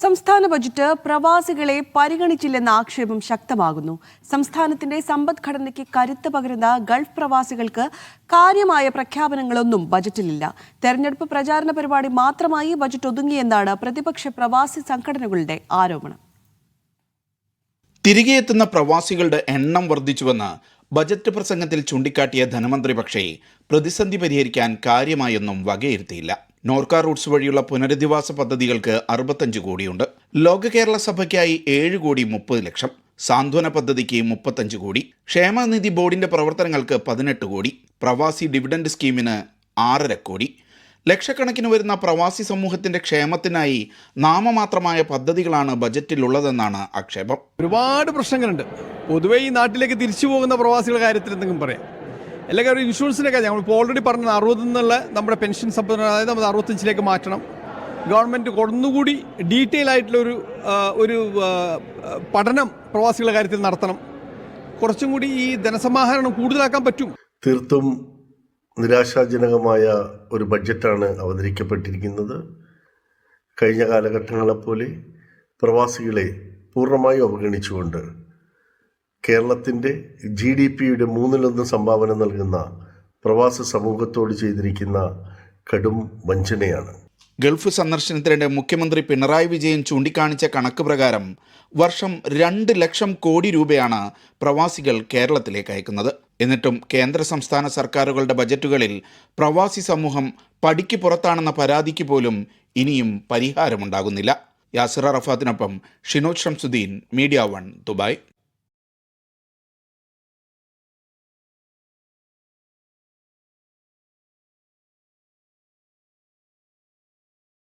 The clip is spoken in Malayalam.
സംസ്ഥാന ബജറ്റ് പ്രവാസികളെ പരിഗണിച്ചില്ലെന്ന ആക്ഷേപം ശക്തമാകുന്നു. സംസ്ഥാനത്തിന്റെ സമ്പദ്ഘടനയ്ക്ക് കരുത്ത് പകരുന്ന ഗൾഫ് പ്രവാസികൾക്ക് കാര്യമായ പ്രഖ്യാപനങ്ങളൊന്നും ബജറ്റിലില്ല. തെരഞ്ഞെടുപ്പ് പ്രചാരണ പരിപാടി മാത്രമായി ബജറ്റ് ഒതുങ്ങിയെന്നാണ് പ്രതിപക്ഷ പ്രവാസി സംഘടനകളുടെ ആരോപണം. തിരികെ എത്തുന്ന പ്രവാസികളുടെ എണ്ണം വർദ്ധിച്ചുവെന്ന് ബജറ്റ് പ്രസംഗത്തിൽ ചൂണ്ടിക്കാട്ടിയ ധനമന്ത്രി പക്ഷേ പ്രതിസന്ധി പരിഹരിക്കാൻ കാര്യമായൊന്നും വകയിരുത്തിയില്ല. നോർക്ക റൂട്ട്സ് വഴിയുള്ള പുനരധിവാസ പദ്ധതികൾക്ക് അറുപത്തഞ്ച് കോടിയുണ്ട്. ലോക കേരള സഭയ്ക്കായി ഏഴ് കോടി മുപ്പത് ലക്ഷം. സാന്ത്വന പദ്ധതിക്ക് മുപ്പത്തഞ്ച് കോടി. ക്ഷേമനിധി ബോർഡിന്റെ പ്രവർത്തനങ്ങൾക്ക് പതിനെട്ട് കോടി. പ്രവാസി ഡിവിഡൻഡ് സ്കീമിന് ആറര കോടി. ലക്ഷക്കണക്കിന് വരുന്ന പ്രവാസി സമൂഹത്തിന്റെ ക്ഷേമത്തിനായി നാമമാത്രമായ പദ്ധതികളാണ് ബജറ്റിലുള്ളതെന്നാണ് ആക്ഷേപം. ഒരുപാട് പ്രശ്നങ്ങളുണ്ട്. പൊതുവേ ഈ നാട്ടിലേക്ക് തിരിച്ചു പോകുന്ന പ്രവാസികളുടെ കാര്യത്തിൽ എന്തെങ്കിലും പറയാം? അല്ലെങ്കിൽ ഒരു ഇൻഷുറൻസിന്റെ കാര്യം നമ്മളിപ്പോൾ ഓൾറെഡി പറഞ്ഞത് അറുപതിൽ എന്നുള്ള നമ്മുടെ പെൻഷൻ സംബന്ധം അതായത് നമ്മൾ അറുപത്തഞ്ചിലേക്ക് മാറ്റണം. ഗവൺമെന്റ് ഒന്നുകൂടി ഡീറ്റെയിൽ ആയിട്ടുള്ള ഒരു ഒരു പഠനം പ്രവാസികളുടെ കാര്യത്തിൽ നടത്തണം. കുറച്ചും കൂടി ഈ ധനസമാഹരണം കൂടുതലാക്കാൻ പറ്റും. തീർത്തും നിരാശാജനകമായ ഒരു ബഡ്ജറ്റാണ് അവതരിക്കപ്പെട്ടിരിക്കുന്നത്. കഴിഞ്ഞ കാലഘട്ടങ്ങളെപ്പോലെ പ്രവാസികളെ പൂർണമായും അവഗണിച്ചുകൊണ്ട് കേരളത്തിന്റെ ജി ഡി പിയുടെ മൂന്നിലൊന്ന് സംഭാവന നൽകുന്ന പ്രവാസി സമൂഹത്തോട് ചെയ്തിരിക്കുന്ന കടും വഞ്ചനയാണ്. ഗൾഫ് സന്ദർശനത്തിനിടെ മുഖ്യമന്ത്രി പിണറായി വിജയൻ ചൂണ്ടിക്കാണിച്ച കണക്ക് പ്രകാരം വർഷം രണ്ട് ലക്ഷം കോടി രൂപയാണ് പ്രവാസികൾ കേരളത്തിലേക്ക് അയക്കുന്നത്. എന്നിട്ടും കേന്ദ്ര സംസ്ഥാന സർക്കാരുകളുടെ ബജറ്റുകളിൽ പ്രവാസി സമൂഹം പടിക്ക് പുറത്താണെന്ന പരാതിക്ക് പോലും ഇനിയും പരിഹാരമുണ്ടാകുന്നില്ല. Yasir അറഫാത്തിനൊപ്പം Shinoj Shamsuddin media one Dubai.